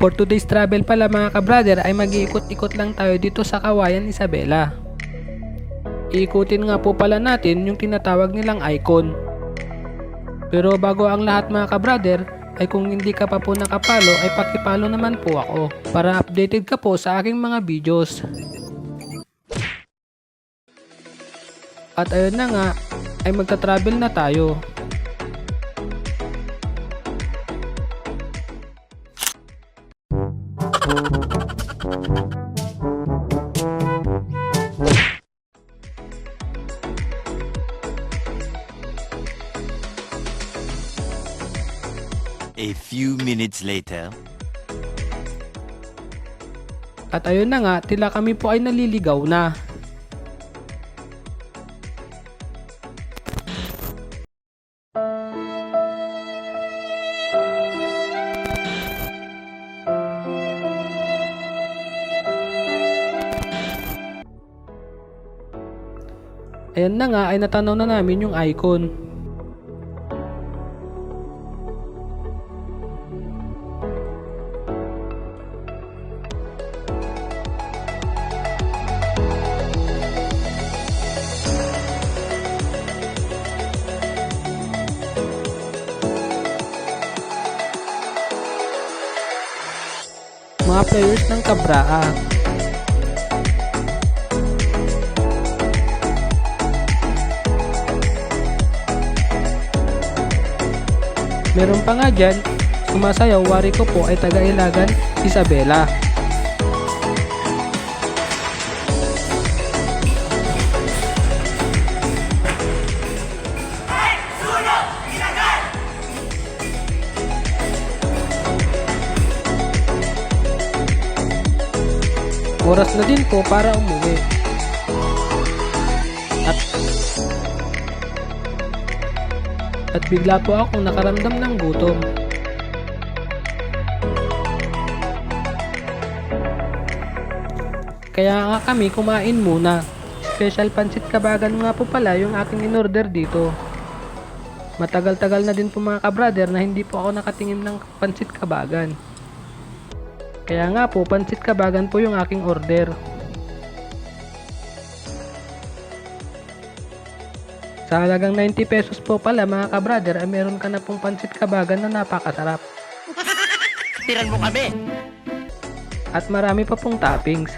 For today's travel pala mga ka-brother ay mag-iikot-ikot lang tayo dito sa Kawayan Isabela. Iikutin nga po pala natin yung tinatawag nilang icon. Pero bago ang lahat mga ka-brother, ay kung hindi ka pa po nakapalo ay pakipalo naman po ako para updated ka po sa aking mga videos. At ayun na nga, ay magta-travel na tayo. A few minutes later. At ayun na nga, tila kami po ay naliligaw na. Ayan na nga ay natanaw na namin yung icon. Mga players ng Kabraa. Meron pa nga dyan, sumasayaw wari ko po ay taga-ilagan, Isabela. Oras na din po para umuwi. At at bigla po akong nakaramdam ng gutom. Kaya nga kami kumain muna. Special pancit kabagan nga po pala yung aking in-order dito. Matagal-tagal na din po mga kabrader na hindi po ako nakatingin ng pancit kabagan. Kaya nga po, pancit kabagan po yung aking order. Sa halagang 90 pesos po pala mga kabrader ay meron ka na pong pancit kabagan na napakasarap. Tiran mo kami! At marami pa pong toppings.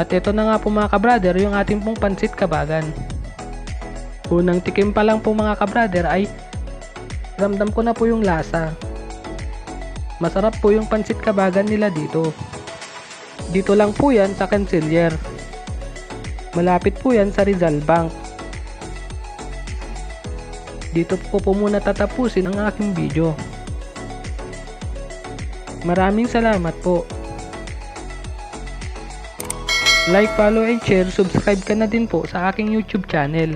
At ito na nga po mga kabrader yung ating pong pancit kabagan. Unang tikim pa lang po mga kabrader ay ramdam ko na po yung lasa. Masarap po yung pancit kabagan nila dito. Dito lang po yan sa Canciller. Malapit po yan sa Rizal Bank. Dito ko po muna tatapusin ang aking video. Maraming salamat po. Like, follow, and share. Subscribe ka na din po sa aking YouTube channel.